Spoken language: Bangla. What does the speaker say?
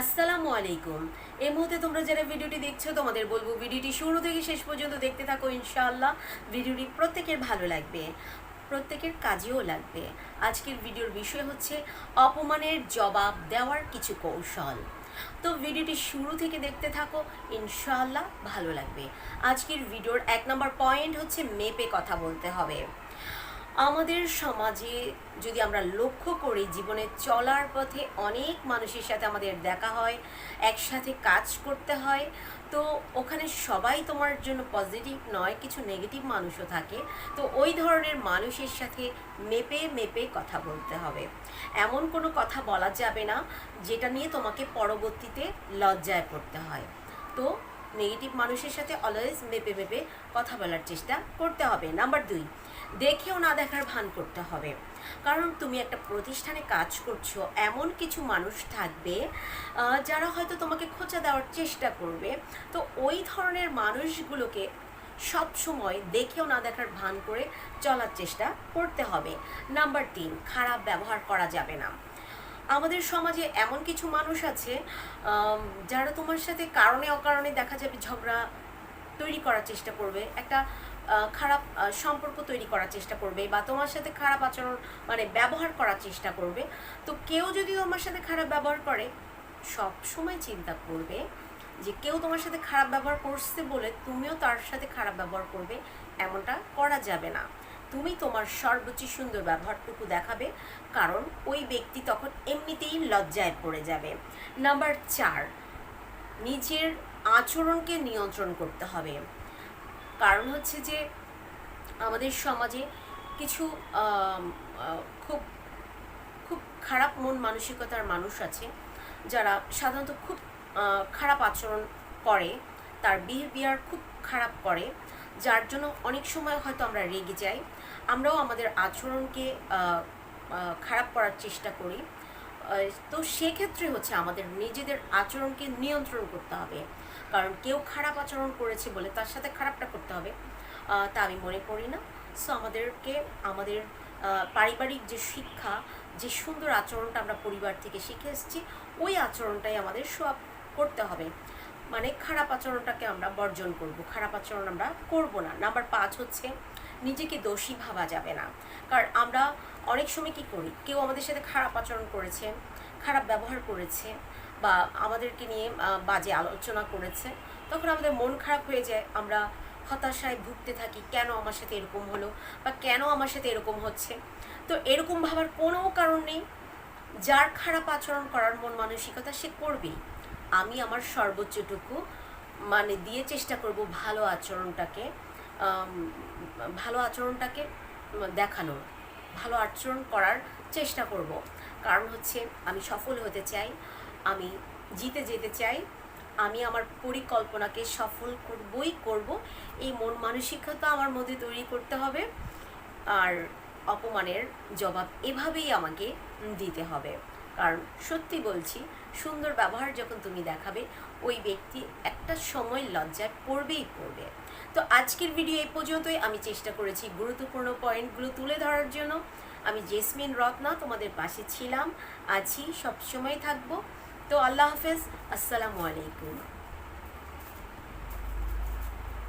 আসসালামু আলাইকুম। এই মুহূর্তে তোমরা যারা ভিডিওটি দেখছ, তোমাদের বলব ভিডিওটি শুরু থেকে শেষ পর্যন্ত দেখতে থাকো ইনশাআল্লাহ। ভিডিওটি প্রত্যেকের ভালো লাগবে, প্রত্যেকের কাজেও লাগবে। আজকের ভিডিওর বিষয় হচ্ছে অপমানের জবাব দেওয়ার কিছু কৌশল। তো ভিডিওটি শুরু থেকে দেখতে থাকো, ইনশাআল্লাহ ভালো লাগবে। আজকের ভিডিওর এক নম্বর পয়েন্ট হচ্ছে মেপে কথা বলতে হবে। আমাদের সমাজে যদি আমরা লক্ষ্য করি, জীবনে চলার পথে অনেক মানুষের সাথে আমাদের দেখা হয়, একসাথে কাজ করতে হয়, তো ওখানে সবাই তোমার জন্য পজিটিভ নয়, কিছু নেগেটিভ মানুষও থাকে, তো ওই ধরনের মানুষের সাথে মেপে মেপে কথা বলতে হবে। এমন কোনো কথা বলা যাবে না, যেটা নিয়ে তোমাকে পরবর্তীতে লজ্জায় পড়তে হয়। তো নেগেটিভ মানুষের সাথে অলওয়েজ মেপে মেপে কথা বলার চেষ্টা করতে হবে। নাম্বার দুই, দেখেও না দেখার ভান করতে হবে। কারণ তুমি একটা প্রতিষ্ঠানে কাজ করছ, এমন কিছু মানুষ থাকবে যারা হয়তো তোমাকে খোঁচা দেওয়ার চেষ্টা করবে। তো ওই ধরনের মানুষগুলোকে সব সময় দেখেও না দেখার ভান করে চলার চেষ্টা করতে হবে। নাম্বার তিন, খারাপ ব্যবহার করা যাবে না। আমাদের সমাজে এমন কিছু মানুষ আছে যারা তোমার সাথে কারণে অকারণে দেখা যাবে ঝগড়া তৈরি করার চেষ্টা করবে, একটা খারাপ সম্পর্ক তৈরি করার চেষ্টা করবে বা তোমার সাথে খারাপ আচরণ মানে ব্যবহার করার চেষ্টা করবে। তো কেউ যদি তোমার সাথে খারাপ ব্যবহার করে, সব সময় চিন্তা করবে যে কেউ তোমার সাথে খারাপ ব্যবহার করছে বলে তুমিও তার সাথে খারাপ ব্যবহার করবে, এমনটা করা যাবে না। তুমি তোমার সর্বোচ্চ সুন্দর ব্যবহারটুকু দেখাবে, কারণ ওই ব্যক্তি তখন এমনিতেই লজ্জায় পড়ে যাবে। নাম্বার চার, নিজের আচরণকে নিয়ন্ত্রণ করতে হবে। কারণ হচ্ছে যে, আমাদের সমাজে কিছু খুব খুব খারাপ মন মানসিকতার মানুষ আছে, যারা সাধারণত খুব খারাপ আচরণ করে, তার বিহেভিয়ার খুব খারাপ করে যার জন্য অনেক সময় হয়তো আমরা রেগে যাই। আমরাও আমাদের আচরণকে খারাপ করার চেষ্টা করি। তো সেক্ষেত্রে হচ্ছে আমাদের নিজেদের আচরণকে নিয়ন্ত্রণ করতে হবে। কারণ কেউ খারাপ আচরণ করেছে বলে তার সাথে খারাপটা করতে হবে। তা আমি মনে করি না। সো আমাদেরকে, আমাদের পারিবারিক যে শিক্ষা, যে সুন্দর আচরণটা আমরা পরিবার থেকে শিখে এসেছি, ওই আচরণটাই আমাদের সব করতে হবে। মানে খারাপ আচরণটাকে আমরা বর্জন করব, খারাপ আচরণ আমরা করব না। নাম্বার পাঁচ হচ্ছে, নিজেকে দোষী ভাবা যাবে না। কারণ আমরা অনেক সময় কি করি, কেউ আমাদের সাথে খারাপ আচরণ করেছে, খারাপ ব্যবহার করেছে, বা আমাদেরকে নিয়ে বাজে আলোচনা করেছে, তখন আমাদের মন খারাপ হয়ে যায়। আমরা হতাশায় ভুগতে থাকি, কেন আমার সাথে এরকম হলো, বা কেন আমার সাথে এরকম হচ্ছে? তো এরকম ভাবার কোনো কারণ নেই। যার খারাপ আচরণ করার মন মানসিকতা সে করবেই। আমি আমার সর্বোচ্চটুকু মানে দিয়ে চেষ্টা করব ভালো আচরণটাকে ভালো আচরণটাকে দেখানোর, ভালো আচরণ করার চেষ্টা করব। কারণ হচ্ছে আমি সফল হতে চাই, আমি জিতে যেতে চাই, আমি আমার পরিকল্পনাকে সফল করবই করব। এই মন মানসিকতা আমার মধ্যে তৈরি করতে হবে, আর অপমানের জবাব এভাবেই আমাকে দিতে হবে। কারণ সত্যি বলছি, সুন্দর ব্যবহার যখন তুমি দেখাবে, ওই ব্যক্তি একটা সময় লজ্জায় পড়বেই পড়বে। তো আজকের ভিডিও এই পর্যন্তই। আমি চেষ্টা করেছি গুরুত্বপূর্ণ পয়েন্টগুলো তুলে ধরার জন্য। আমি জেসমিন রত্না তোমাদের পাশে ছিলাম, আছি, সবসময় থাকব। তো আল্লাহ হাফেজ, আসসালামু আলাইকুম।